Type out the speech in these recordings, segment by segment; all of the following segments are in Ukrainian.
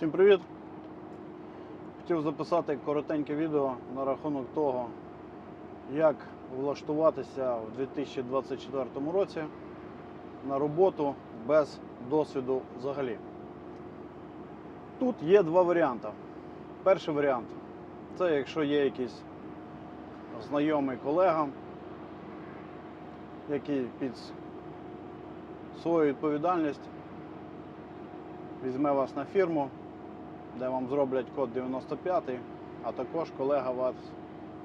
Всім привіт! Хотів записати коротеньке відео на рахунок того, як влаштуватися в 2024 році на роботу без досвіду взагалі. Тут є два варіанти. Перший варіант це якщо є якийсь знайомий колега, який під свою відповідальність візьме вас на фірму, де вам зроблять код 95, а також колега вас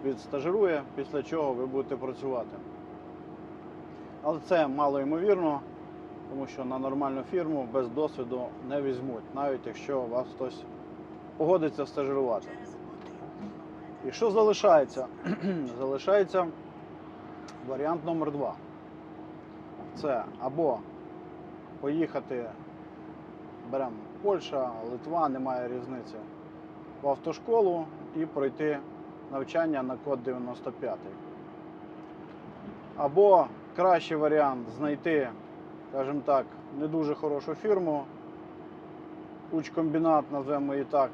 відстажирує, після чого ви будете працювати. Але це мало ймовірно, тому що на нормальну фірму без досвіду не візьмуть, навіть якщо вас хтось погодиться стажирувати. І що залишається? залишається варіант номер два. Це або поїхати беремо Польща, Литва, немає різниці, в автошколу і пройти навчання на код 95. Або кращий варіант знайти, скажімо так, не дуже хорошу фірму, учкомбінат, назвемо її так,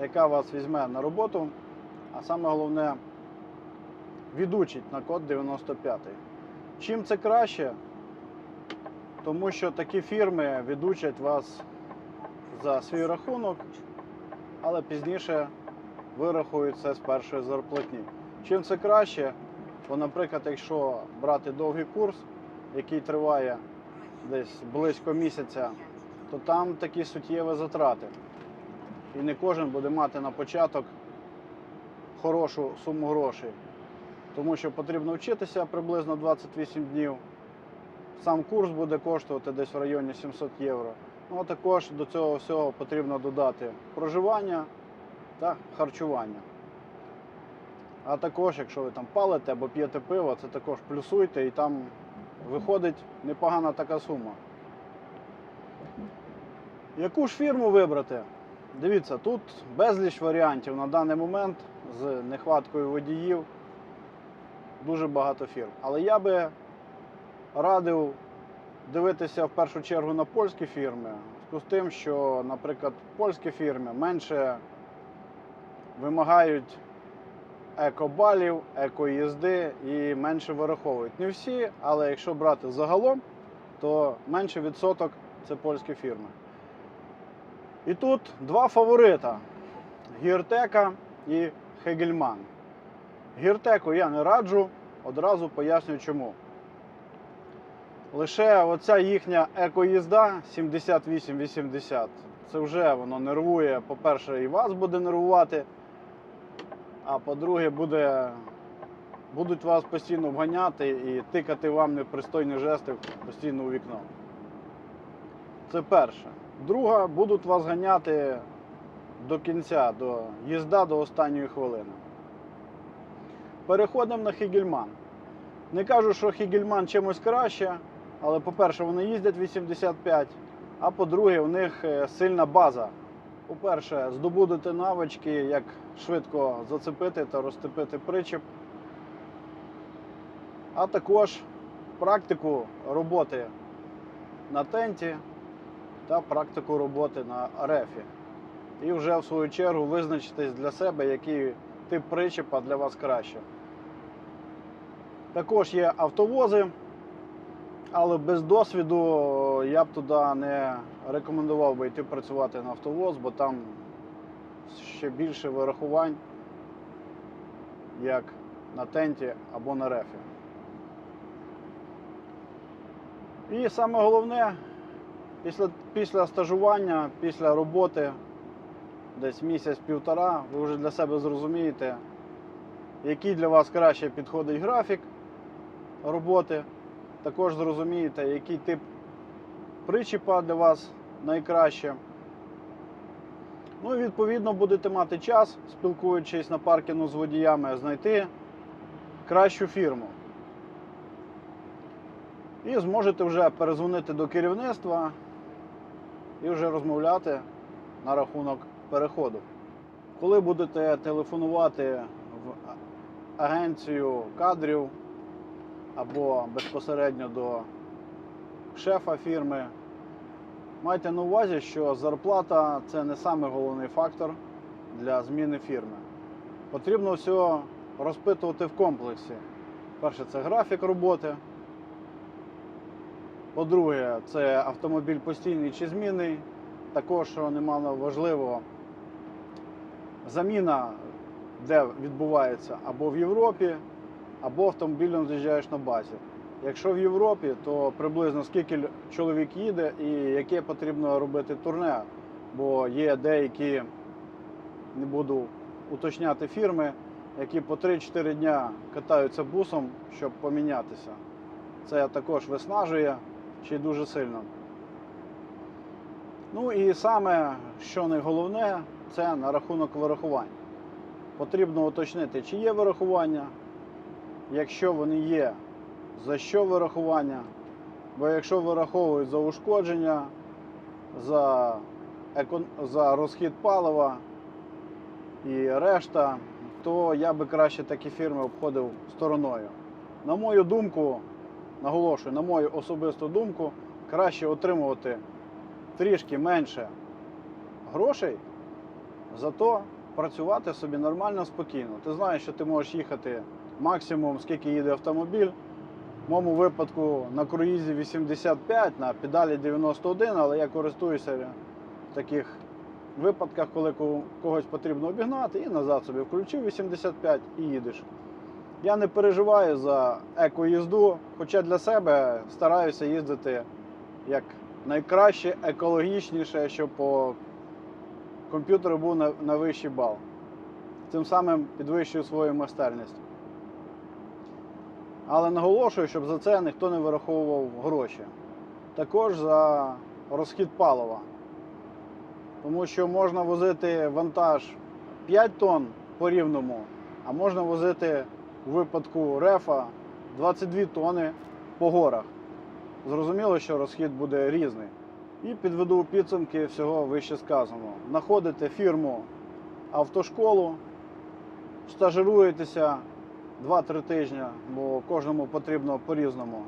яка вас візьме на роботу, а саме головне відучить на код 95. Чим це краще? Тому що такі фірми відучать вас за свій рахунок, але пізніше вирахують це з першої зарплатні. Чим це краще? Бо, наприклад, якщо брати довгий курс, який триває десь близько місяця, то там такі суттєві затрати. І не кожен буде мати на початок хорошу суму грошей. Тому що потрібно вчитися приблизно 28 днів. Сам курс буде коштувати десь в районі 700 євро. Ну, також до цього всього потрібно додати проживання та харчування. А також, якщо ви там палите або п'єте пиво, це також плюсуйте і там виходить непогана така сума. Яку ж фірму вибрати? Дивіться, тут безліч варіантів на даний момент з нехваткою водіїв. Дуже багато фірм. Але я би радив дивитися в першу чергу на польські фірми, з тим, що, наприклад, польські фірми менше вимагають екобалів, екоїзди і менше вираховують. Не всі, але якщо брати загалом, то менше відсоток це польські фірми. І тут два фаворита: Гіртека і Хегельман. Гіртеку я не раджу, одразу поясню чому. Лише оця їхня екоїзда 78-80, це вже воно нервує. По-перше, і вас буде нервувати, а по-друге, буде, будуть вас постійно обганяти і тикати вам непристойні жести постійно у вікно. Це перше. Друга, будуть вас ганяти до кінця, до їзда до останньої хвилини. Переходимо на Хігельман. Не кажу, що Хігельман чимось краще, але по-перше, вони їздять 85, а по-друге, у них е, сильна база. По-перше, здобудете навички, як швидко зацепити та розтепити причіп, а також практику роботи на тенті та практику роботи на рефі. І вже в свою чергу визначитись для себе, який тип причепа для вас краще. Також є автовози, але без досвіду я б туди не рекомендував би йти працювати на автовоз, бо там ще більше вирахувань, як на тенті або на рефі. І саме головне, після, після стажування, після роботи, десь місяць-півтора, ви вже для себе зрозумієте, який для вас краще підходить графік роботи. Також зрозумієте, який тип причіпа для вас найкраще. Ну і відповідно будете мати час, спілкуючись на паркінгу з водіями, знайти кращу фірму. І зможете вже перезвонити до керівництва і вже розмовляти на рахунок переходу. Коли будете телефонувати в агенцію кадрів або безпосередньо до шефа фірми, Майте на увазі, що зарплата це не самий головний фактор для зміни фірми. Потрібно все розпитувати в комплексі. Перше, це графік роботи. По-друге, це автомобіль постійний чи змінний. Також, що немало важливо, заміна, де відбувається або в Європі, або автомобілем заїжджаєш на базі. Якщо в Європі, то приблизно скільки чоловік їде і яке потрібно робити турне, бо є деякі, не буду уточняти фірми, які по 3-4 дня катаються бусом, щоб помінятися. Це також виснажує ще й дуже сильно. Ну і саме, що найголовне, це на рахунок вирахувань. Потрібно уточнити, чи є вирахування, якщо вони є, за що вирахування. Бо якщо вираховують за ушкодження, за, екон... за розхід палива і решта, то я би краще такі фірми обходив стороною. На мою думку, наголошую, на мою особисту думку, краще отримувати трішки менше грошей, зато працювати собі нормально, спокійно. Ти знаєш, що ти можеш їхати максимум, скільки їде автомобіль. В моєму випадку на круїзі 85, на педалі 91, але я користуюся в таких випадках, коли когось потрібно обігнати, і назад собі включив 85 і їдеш. Я не переживаю за екоїзду, хоча для себе стараюся їздити як найкраще, екологічніше, щоб по комп'ютеру був на, вищий бал. Тим самим підвищую свою майстерність. Але наголошую, щоб за це ніхто не вираховував гроші. Також за розхід палива. Тому що можна возити вантаж 5 тонн по рівному, а можна возити у випадку рефа 22 тонни по горах. Зрозуміло, що розхід буде різний. І підведу підсумки всього вище сказаного. Знаходите фірму автошколу, стажируєтеся 2-3 тижні, бо кожному потрібно по-різному.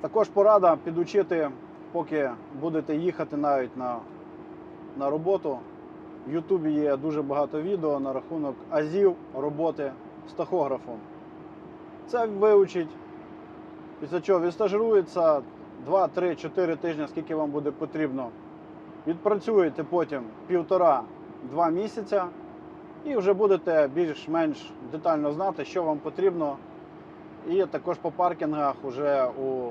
Також порада підучити, поки будете їхати навіть на, на роботу. В Ютубі є дуже багато відео на рахунок азів роботи з тахографом. Це вивчить, після чого відстажирується 2, 3, 4 тижні, скільки вам буде потрібно. Відпрацюєте потім півтора-два місяця і вже будете більш-менш детально знати, що вам потрібно. І також по паркінгах вже у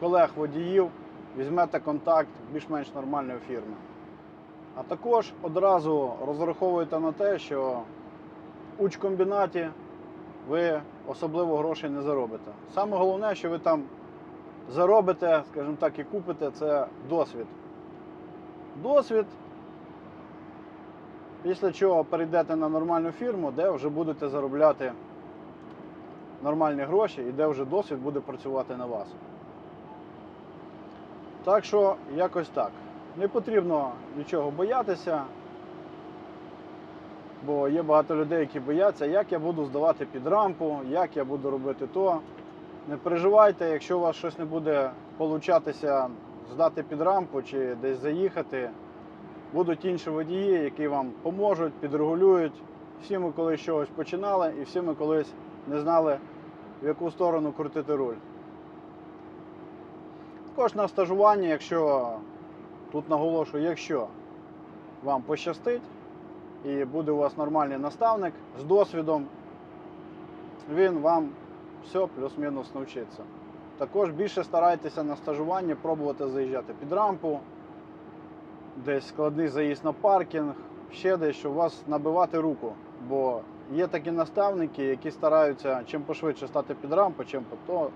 колег-водіїв візьмете контакт більш-менш нормальної фірми. А також одразу розраховуйте на те, що в учкомбінаті ви особливо грошей не заробите. Саме головне, що ви там заробите, скажімо так, і купите, це досвід. Досвід, після чого перейдете на нормальну фірму, де вже будете заробляти нормальні гроші і де вже досвід буде працювати на вас. Так що якось так. Не потрібно нічого боятися, бо є багато людей, які бояться, як я буду здавати під рампу, як я буду робити то. Не переживайте, якщо у вас щось не буде получатися здати під рампу чи десь заїхати, будуть інші водії, які вам поможуть, підрегулюють. Всі ми колись чогось починали і всі ми колись не знали, в яку сторону крутити руль. Також на стажуванні, якщо тут наголошую, якщо вам пощастить і буде у вас нормальний наставник з досвідом, він вам все плюс-мінус навчиться. Також більше старайтеся на стажуванні пробувати заїжджати під рампу, десь складний заїзд на паркінг, ще десь, щоб вас набивати руку. Бо є такі наставники, які стараються чим пошвидше стати під рампу, чим то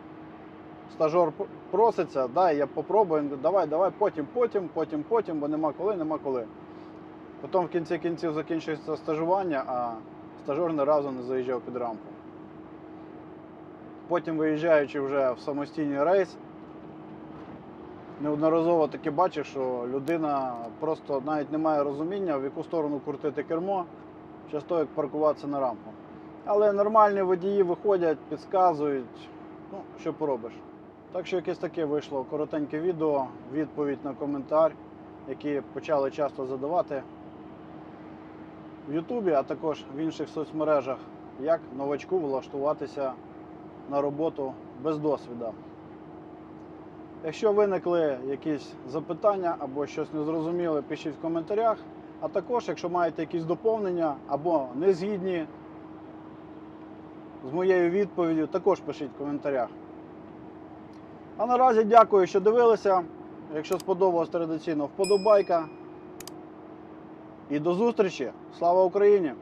стажор проситься, дай я попробую, давай, давай, потім, потім, потім, потім, бо нема коли, нема коли. Потім в кінці кінців закінчується стажування, а стажор ні разу не заїжджав під рампу. Потім виїжджаючи вже в самостійний рейс, неодноразово таки бачиш, що людина просто навіть не має розуміння, в яку сторону крутити кермо, через то, як паркуватися на рампу. Але нормальні водії виходять, підказують, ну, що поробиш. Так що якесь таке вийшло коротеньке відео, відповідь на коментар, які почали часто задавати в Ютубі, а також в інших соцмережах, як новачку влаштуватися на роботу без досвіду. Якщо виникли якісь запитання або щось незрозуміле, пишіть в коментарях. А також, якщо маєте якісь доповнення або не згідні з моєю відповіддю, також пишіть в коментарях. А наразі дякую, що дивилися. Якщо сподобалось традиційно, вподобайка. І до зустрічі! Слава Україні!